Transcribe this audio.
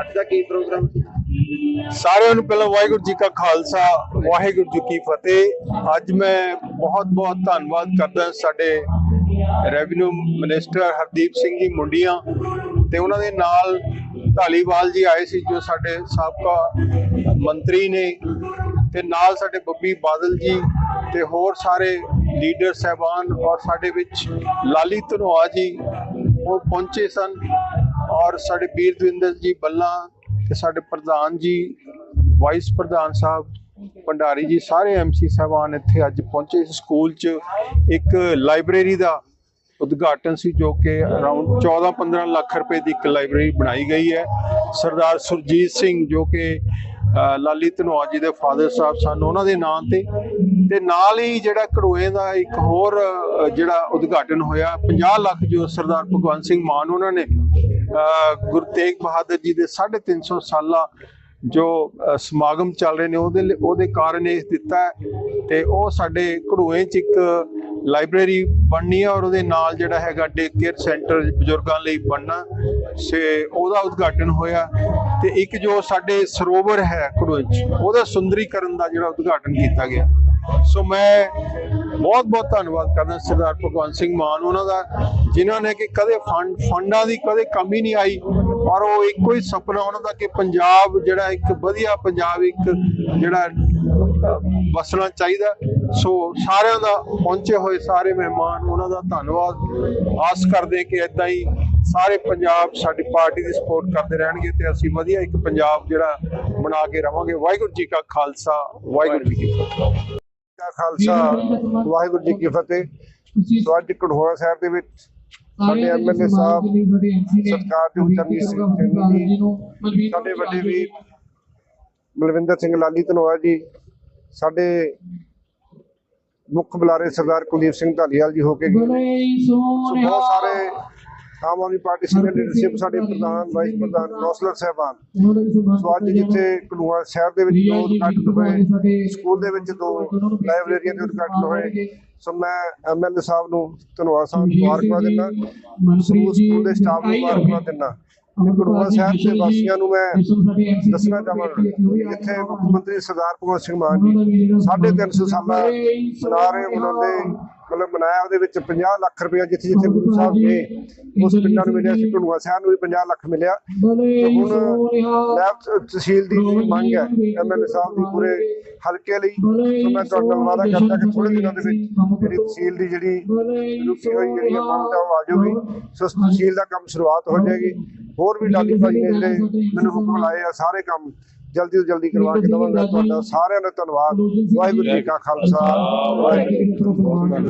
ਅੱਜ ਦਾ ਕੀ ਪ੍ਰੋਗਰਾਮ ਸੀ? ਸਾਰਿਆਂ ਨੂੰ ਪਹਿਲਾਂ ਵਾਹਿਗੁਰੂ ਜੀ ਕਾ ਖਾਲਸਾ, ਵਾਹਿਗੁਰੂ ਜੀ ਕੀ ਫਤਿਹ। ਅੱਜ ਮੈਂ ਬਹੁਤ ਬਹੁਤ ਧੰਨਵਾਦ ਕਰਦਾ ਸਾਡੇ ਰੈਵਨਿਊ ਮਿਨਿਸਟਰ ਹਰਦੀਪ ਸਿੰਘ ਜੀ ਮੁੰਡੀਆਂ ਤੇ ਉਹਨਾਂ ਦੇ ਨਾਲ ਢਾਲੀਵਾਲ ਜੀ ਆਏ ਸੀ, ਜੋ ਸਾਡੇ ਸਾਬਕਾ ਮੰਤਰੀ ਨੇ ਤੇ ਨਾਲ ਸਾਡੇ ਬੱਬੀ ਬਾਦਲ ਜੀ ਤੇ ਹੋਰ ਸਾਰੇ ਲੀਡਰ, ਸਹਿਬਾਨ ਔਰ ਸਾਡੇ ਵਿੱਚ ਲਾਲੀ ਧਨੋਆ ਜੀ ਉਹ ਪਹੁੰਚੇ ਸਨ ਔਰ ਸਾਡੇ ਵੀਰ ਦਵਿੰਦਰ ਜੀ ਬੱਲਾ ਤੇ ਸਾਡੇ ਪ੍ਰਧਾਨ ਜੀ ਵਾਈਸ ਪ੍ਰਧਾਨ ਸਾਹਿਬ, ਭੰਡਾਰੀ ਜੀ, ਸਾਰੇ ਐਮਸੀ ਸਾਹਿਬਾਨ ਇੱਥੇ ਅੱਜ ਪਹੁੰਚੇ ਸਕੂਲ 'ਚ। ਇੱਕ ਲਾਇਬ੍ਰੇਰੀ ਦਾ ਉਦਘਾਟਨ ਸੀ ਜੋ ਕਿ ਅਰਾਊਂਡ 14-15 ਲੱਖ ਰੁਪਏ ਦੀ ਇੱਕ ਲਾਇਬ੍ਰੇਰੀ ਬਣਾਈ ਗਈ ਹੈ। ਸਰਦਾਰ ਸੁਰਜੀਤ ਸਿੰਘ ਜੋ ਕਿ ਲਾਲੀ ਧਨੋਆ ਜੀ ਦੇ ਫਾਦਰ ਸਾਹਿਬ ਸਨ, ਉਹਨਾਂ ਦੇ ਨਾਂ ਤੇ ਤੇ ਨਾਲ ਹੀ ਜਿਹੜਾ ਕੜੋਏ ਦਾ ਇੱਕ ਹੋਰ ਜਿਹੜਾ ਉਦਘਾਟਨ ਹੋਇਆ 50 ਲੱਖ ਜੋ ਸਰਦਾਰ ਭਗਵੰਤ ਸਿੰਘ ਮਾਨ ਉਹਨਾਂ ਨੇ ਗੁਰੂ ਤੇਗ ਬਹਾਦਰ ਜੀ ਦੇ 350 ਸਾਲਾਂ ਜੋ ਸਮਾਗਮ ਚੱਲ ਰਹੇ ਨੇ, ਉਹਦੇ ਉਹਦੇ ਕਾਰਨ ਇਹ ਦਿੱਤਾ ਹੈ ਤੇ ਉਹ ਸਾਡੇ ਘੜੂਏ ਚ ਇੱਕ ਲਾਇਬ੍ਰੇਰੀ ਬਣਨੀ ਹੈ ਔਰ ਉਹਦੇ ਨਾਲ ਜਿਹੜਾ ਹੈਗਾ ਡੇ ਕੇਅਰ ਸੈਂਟਰ ਬਜ਼ੁਰਗਾਂ ਲਈ ਬਣਨਾ ਸੇ, ਉਹਦਾ ਉਦਘਾਟਨ ਹੋਇਆ ਤੇ ਇੱਕ ਜੋ ਸਾਡੇ ਸਰੋਵਰ ਹੈ ਘੜੂਏ ਚ, ਉਹਦਾ ਸੁੰਦਰੀਕਰਨ ਦਾ ਜਿਹੜਾ ਉਦਘਾਟਨ ਕੀਤਾ ਗਿਆ। ਸੋ ਮੈਂ ਬਹੁਤ ਬਹੁਤ ਧੰਨਵਾਦ ਕਰਦਾ ਸਰਦਾਰ ਭਗਵੰਤ ਸਿੰਘ ਮਾਨ ਉਹਨਾਂ ਦਾ ਜਿਨ੍ਹਾਂ ਨੇ ਕਿ ਕਦੇ ਫੰਡ ਫੰਡਾਂ ਦੀ ਕਦੇ ਕਮੀ ਨਹੀਂ ਆਈ ਔਰ ਉਹ ਇੱਕੋ ਹੀ ਸੁਪਨਾ ਉਹਨਾਂ ਦਾ ਕਿ ਪੰਜਾਬ ਜਿਹੜਾ ਇੱਕ ਵਧੀਆ ਪੰਜਾਬ ਇੱਕ ਜਿਹੜਾ ਅਹ, ਵਸਣਾ ਚਾਹੀਦਾ। ਸੋ ਸਾਰਿਆਂ ਦਾ ਪਹੁੰਚੇ ਹੋਏ ਸਾਰੇ ਮਹਿਮਾਨ ਉਹਨਾਂ ਦਾ ਧੰਨਵਾਦ। ਆਸ ਕਰਦੇ ਕਿ ਇਦਾਂ ਹੀ ਸਾਰੇ ਪੰਜਾਬ ਸਾਡੀ ਪਾਰਟੀ ਦੀ ਸਪੋਰਟ ਕਰਦੇ ਰਹਿਣਗੇ ਤੇ ਅਸੀਂ ਵਧੀਆ ਇੱਕ ਪੰਜਾਬ ਜਿਹੜਾ ਬਣਾ ਕੇ ਰਵਾਂਗੇ। ਵਾਹਿਗੁਰੂ ਜੀ ਕਾ ਖਾਲਸਾ ਵਾਹਿਗੁਰੂ ਜੀ ਕੀ ਫਤਿਹ। ਖਾਲਸਾ ਵਾਹਿਗੁਰੂ ਜੀ ਕੀ ਫਤਿਹ। ਸੋ ਅੱਜ ਕਢੋਆ ਸਾਹਿਬ ਦੇ ਵਿੱਚ ਸਾਡੇ ਐਮਐਲਏ ਸਾਹਿਬ ਸਤਿਕਾਰਯੋਗ ਚਰਨਜੀਤ ਸਿੰਘ ਚੰਨੀ ਜੀ ਸਾਡੇ ਵੱਡੇ ਵੀਰ ਬਲਵਿੰਦਰ ਸਿੰਘ ਲਾਲੀ ਧਨੋਆ ਜੀ ਸਾਡੇ ਮੁੱਖ ਬੁਲਾਰੇ ਸਰਦਾਰ ਕੁਲਦੀਪ ਸਿੰਘ ਢਾਲੀਵਾਲ ਜੀ ਹੋ ਕੇ ਗਏ ਬਹੁਤ ਸਾਰੇ Aam Aadmi party senior leadership ਸਾਡੇ ਪ੍ਰਧਾਨ ਵਾਈਸ ਪ੍ਰਧਾਨ ਕੌਂਸਲਰ ਸਾਹਿਬਾਨ। ਸੋ ਅੱਜ ਜਿੱਥੇ ਕਨੂਆ ਸ਼ਹਿਰ ਦੇ ਵਿੱਚ ਦੋ ਉਦਘਾਟਨ ਹੋਏ ਸਕੂਲ ਦੇ ਵਿੱਚ ਦੋ ਲਾਇਬ੍ਰੇਰੀਆਂ ਦੇ ਉਦਘਾਟਨ ਹੋਏ। ਸੋ ਮੈਂ ਐਮਐਲਏ ਸਾਹਿਬ ਨੂੰ ਧੰਨਵਾਦ ਸਾਹਿਬ ਨੂੰ ਮੁਬਾਰਕਬਾਦ ਦਿੰਦਾ। ਸਕੂਲ ਦੇ ਸਟਾਫ ਨੂੰ ਮੁਬਾਰਕਬਾਦ ਦਿੰਦਾ। ਕਨੂਆ ਸ਼ਹਿਰ ਦੇ ਵਾਸੀਆਂ ਨੂੰ ਮੈਂ ਦੱਸਣਾ ਚਾਹਾਂਗਾ। ਜਿੱਥੇ ਮੁੱਖ ਮੰਤਰੀ ਸਰਦਾਰ ਭਗਵੰਤ ਸਿੰਘ ਮਾਨ ਜੀ 350 ਸਾਲਾ ਮਨਾ ਰਹੇ ਉਹਨਾਂ ਦੇ ਮਤਲਬ ਮਨਾਇਆ ਉਹਦੇ ਵਿੱਚ 50 ਲੱਖ ਰੁਪਏ ਜਿੱਥੇ ਜਿੱਥੇ ਗੁਰੂ ਸਾਹਿਬ ਗਏ ਉਸ ਪਿੰਡਾਂ ਨੂੰ ਮਿਲਿਆ ਸੀ ਕਨੂਆ ਸ਼ਹਿਰ ਨੂੰ ਵੀ 50 ਲੱਖ ਮਿਲਿਆ। ਹੁਣ ਲੈਬ ਤਹਿਸੀਲ ਦੀ ਮੰਗ ਹੈ ਐਮਐਲਏ ਸਾਹਿਬ ਦੀ ਪੂਰੇ ਹਲਕੇ ਲਈ। ਸੋ ਮੈਂ ਤੁਹਾਡੇ ਨਾਲ ਵਾਅਦਾ ਕਰਦਾ ਕਿ ਥੋੜੇ ਦਿਨਾਂ ਦੇ ਵਿੱਚ ਜਿਹੜੀ ਤਹਿਸੀਲ ਦੀ ਜਿਹੜੀ ਰੁਕੀ ਹੋਈ ਜਿਹੜੀ ਅਮਾਉਂਟ ਹੈ ਉਹ ਆ ਜਾਊਗੀ। ਸੋ ਤਹਿਸੀਲ ਦਾ ਕੰਮ ਸ਼ੁਰੂਆਤ ਹੋ ਜਾਏਗੀ। ਹੋਰ ਵੀ ਲਾਲੀ ਭਾਈ ਨੇ ਜਿਹੜੇ ਮੈਨੂੰ ਹੁਕਮ ਲਾਏ ਆ ਸਾਰੇ ਕੰਮ ਜਲਦੀ ਤੋਂ ਜਲਦੀ ਕਰਵਾ ਕੇ ਦਵਾਂਗਾ। ਤੁਹਾਡਾ ਸਾਰਿਆਂ ਦਾ ਧੰਨਵਾਦ। ਵਾਹਿਗੁਰੂ ਜੀ ਕਾ ਖਾਲਸਾ ਵਾਹਿਗੁਰੂ ਜੀ ਕੀ ਫਤਿਹ।